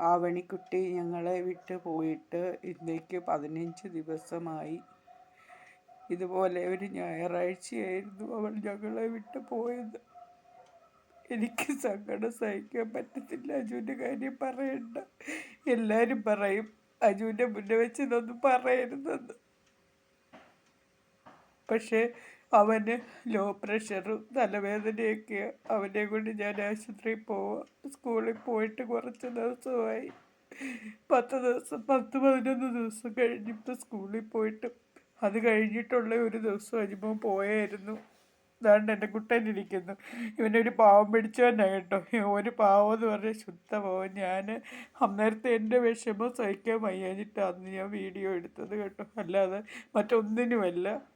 ആവണിക്കുട്ടി ഞങ്ങളെ വിട്ട് പോയിട്ട് ഇന്നേക്ക് പതിനഞ്ച് ദിവസമായി. ഇതുപോലെ ഒരു ഞായറാഴ്ചയായിരുന്നു അവൾ ഞങ്ങളെ വിട്ട് പോയത്. എനിക്ക് സങ്കടം സഹിക്കാൻ പറ്റത്തില്ല അജുവിന്റെ കാര്യം പറയണ്ട. എല്ലാവരും പറയും അജുവിന്റെ മുന്നേ വെച്ച് ഇതൊന്നും പറയരുതെന്ന്. പക്ഷേ അവന് ലോ പ്രഷറും തലവേദനയൊക്കെ. അവനെ കൊണ്ട് ഞാൻ ആശുപത്രിയിൽ പോവാം. സ്കൂളിൽ പോയിട്ട് കുറച്ച് ദിവസമായി. പത്ത് ദിവസം പത്ത് പതിനൊന്ന് ദിവസം കഴിഞ്ഞിപ്പോൾ സ്കൂളിൽ പോയിട്ട്. അത് കഴിഞ്ഞിട്ടുള്ള ഒരു ദിവസം അജിമോൻ പോയായിരുന്നു. ഇതാണ്ട് എന്റെ കുട്ടനിരിക്കുന്നു ഇവനൊരു പാവം പിടിച്ചവനാണ് കേട്ടോ. ഒരു പാവം എന്ന് പറഞ്ഞ ശുദ്ധ പാവം. ഞാൻ അന്നേരത്തെ എന്റെ വിഷമം സഹിക്കാൻ വയ്യാഞ്ഞിട്ടാണ് ഞാൻ വീഡിയോ എടുത്തത് കേട്ടോ. അല്ലാതെ മറ്റൊന്നിനുമല്ല.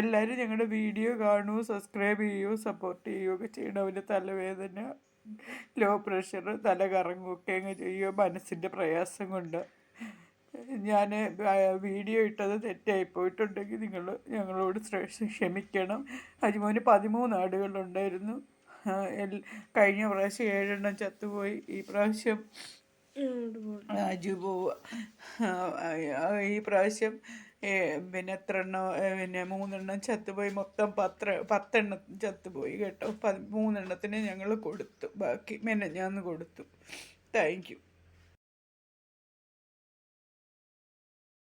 എല്ലാവരും ഞങ്ങളുടെ വീഡിയോ കാണൂ സബ്സ്ക്രൈബ് ചെയ്യൂ സപ്പോർട്ട് ചെയ്യുകയൊക്കെ ചെയ്യണം. അവന്റെ തലവേദന ലോ പ്രഷർ തല കറങ്ങുകയൊക്കെ അങ്ങ് ചെയ്യുക മനസ്സിന്റെ പ്രയാസം കൊണ്ട്. ഞാൻ വീഡിയോ ഇട്ടത് തെറ്റായി പോയിട്ടുണ്ടെങ്കിൽ നിങ്ങൾ ഞങ്ങളോട് ക്ഷമിക്കണം. അതിമോന് പതിമൂന്ന് ആടുകളുണ്ടായിരുന്നു കഴിഞ്ഞ പ്രാവശ്യം ഏഴെണ്ണം ചത്തുപോയി. ഈ പ്രാവശ്യം അജു പോവുക. ഈ പ്രാവശ്യം പിന്നെ എത്ര എണ്ണം പിന്നെ മൂന്നെണ്ണം ചത്തുപോയി. മൊത്തം പത്ര പത്തെണ്ണം ചത്തുപോയി കേട്ടോ. മൂന്നെണ്ണത്തിന് ഞങ്ങൾ കൊടുത്തു. ബാക്കി മെനഞ്ഞാന്ന് കൊടുത്തു. Thank you.